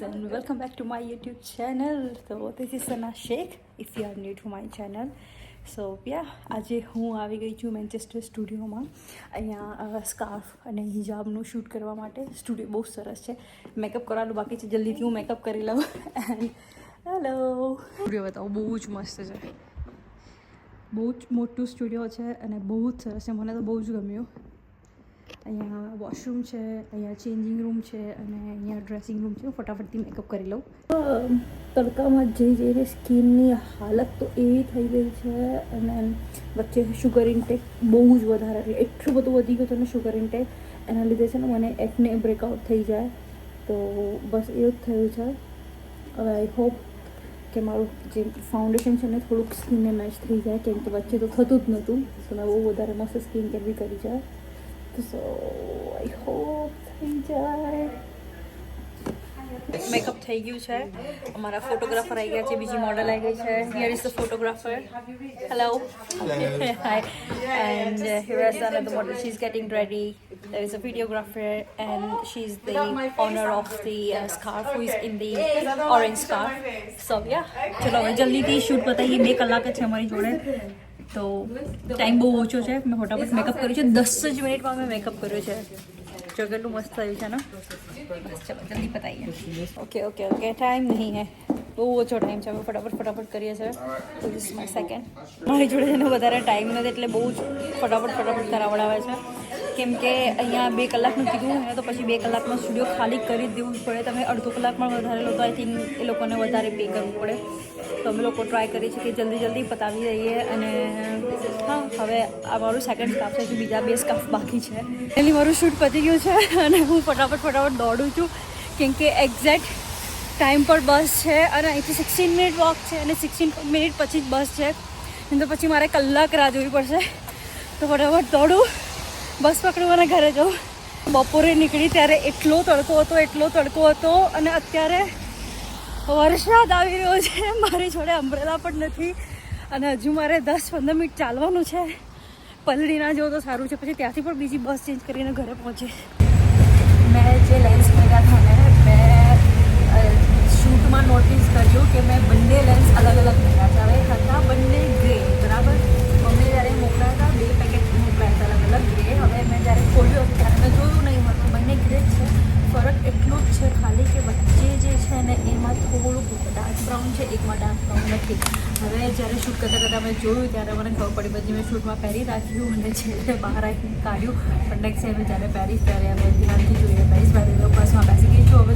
Guys and welcome back to my YouTube channel. So, this is Sana Sheikh, if you are new to my channel. સો યા આજે હું આવી ગઈ છું Manchester સ્ટુડિયોમાં અહીંયા સ્કાર્ફ અને હિજાબનું શૂટ કરવા માટે. સ્ટુડિયો બહુ સરસ છે. મેકઅપ કરવાનું બાકી છે. જલ્દીથી હું મેકઅપ કરી લઉં. એન્ડ હેલો સ્ટુડિયો બતાવો. બહુ જ મસ્ત છે. બહુ જ મોટું સ્ટુડિયો છે અને બહુ જ સરસ છે. મને તો બહુ જ ગમ્યું. અહીંયા વોશરૂમ છે, અહીંયા ચેન્જિંગ રૂમ છે અને અહીંયા ડ્રેસિંગ રૂમ છે. હું ફટાફટથી મેકઅપ કરી લઉં. તડકામાં જઈ જઈને સ્કિનની હાલત તો એવી થઈ ગઈ છે અને વચ્ચે શુગર ઇન્ટેક બહુ જ વધારે એટલે એટલું બધું વધી ગયું હતું શુગર ઇન્ટેક એના લીધે છે ને મને એકને બ્રેકઆઉટ થઈ જાય. તો બસ એવું જ થયું છે. હવે આઈ હોપ કે મારું જે ફાઉન્ડેશન છે ને થોડુંક સ્કિનને મેચ થઈ જાય, કેમ કે વચ્ચે તો થતું જ નહોતું તો મેં બહુ વધારે મસ્ત સ્કિન કેર બી કરી જાય સો આઈ હોપ થઈ જાય મેકઅપ થઈ ગયું છે અમારા ફોટોગ્રાફર આવી ગયા છે બીજી મોડલ આવી ગઈ છે here is the photographer hello hi and here is another model she's getting ready there is a videographer and she's the owner of the uh, scarf who is in the orange scarf so yeah ચલો હવે જલ્દીથી shoot પતાવીએ બે કલાક જ છે અમારી જોડે તો ટાઈમ બહુ ઓછો છે. મેં ફટાફટ મેકઅપ કર્યું છે. દસ જ મિનિટમાં મેં મેકઅપ કર્યો છે. જો કેટલું મસ્ત થયું છે ને બસ ચલો જલ્દી પતાવીએ ઓકે ઓકે ઓકે ટાઈમ નહીં હે. બહુ ઓછો ટાઈમ છે. અમે ફટાફટ ફટાફટ કરીએ છીએ તો ધીસ માય સેકન્ડ મારી જોડે છે વધારે ટાઈમ નથી એટલે બહુ જ ફટાફટ ફટાફટ કરાવડાવે છે. કેમ કે અહીંયા બે કલાકનું કીધું હોય તો પછી બે કલાકમાં સ્ટુડિયો ખાલી કરી દેવું પડે. તમે અડધો કલાકમાં વધારે લો તો આઈ થિંક એ લોકોને વધારે પે કરવું પડે. તો અમે લોકો ટ્રાય કરીએ છીએ કે જલ્દી જલ્દી પતાવી દઈએ અને હા, હવે આ મારું સેકન્ડ સ્કાફ છે બીજા બે સ્કાફ બાકી છે. એટલે મારું શૂટ પતી ગયું છે અને હું ફટાફટ ફટાફટ દોડું છું. કેમ કે એક્ઝેક્ટ ટાઈમ પર બસ છે અને અહીંથી સિક્સટીન મિનિટ વોક છે અને સિક્સટીન મિનિટ પછી જ બસ છે. તો પછી મારે કલાક રાહ જોવી પડશે. તો ફટાફટ દોડું. બસ પકડું અને ઘરે જાઉં. બપોરે નીકળી ત્યારે એટલો તડકો હતો, એટલો તડકો હતો અને અત્યારે વરસાદ આવી રહ્યો છે. મારી જોડે અમ્બ્રેલા પણ નથી અને હજુ મારે દસ પંદર મિનિટ ચાલવાનું છે. પલડી ના તો સારું છે. પછી ત્યાંથી પણ બીજી બસ ચેન્જ કરીને ઘરે પહોંચે મેં જે લેન્સ પહેર્યા હતા ને મેં શૂટમાં નોટિસ કર્યું કે મેં બંને લેન્સ અલગ અલગ પહેર્યા છે હવે હતા બંને ગ્રે બરાબર મમ્મી જ્યારે મોકલ્યા હતા બે પેકેટ મોકલાયા હતા અલગ અલગ ગ્રે હવે મેં જ્યારે ખોલ્યો ત્યારે મેં જોયું નહીં હતું બંને ગ્રે જ છે ફરક એટલો જ છે ખાલી કે વચ્ચે જે છે ને એમાં થોડુંક ડાર્ક છે, એકમાં ડાર્ક બ્રાઉન નથી. હવે જ્યારે શૂટ કરતાં કરતાં મેં જોયું, ત્યારે મને ખબર પડી. પછી મેં શૂટમાં પહેરી રાખ્યું અને છેલ્લે બહાર રાખીને કાઢ્યું. પણ નેક્સ્ટ ટાઈમે જ્યારે પહેરીશ, ત્યારે અમે ધ્યાનથી જોઈએ. પહેરીશ પહેરી બસમાં બેસી ગઈ છું હવે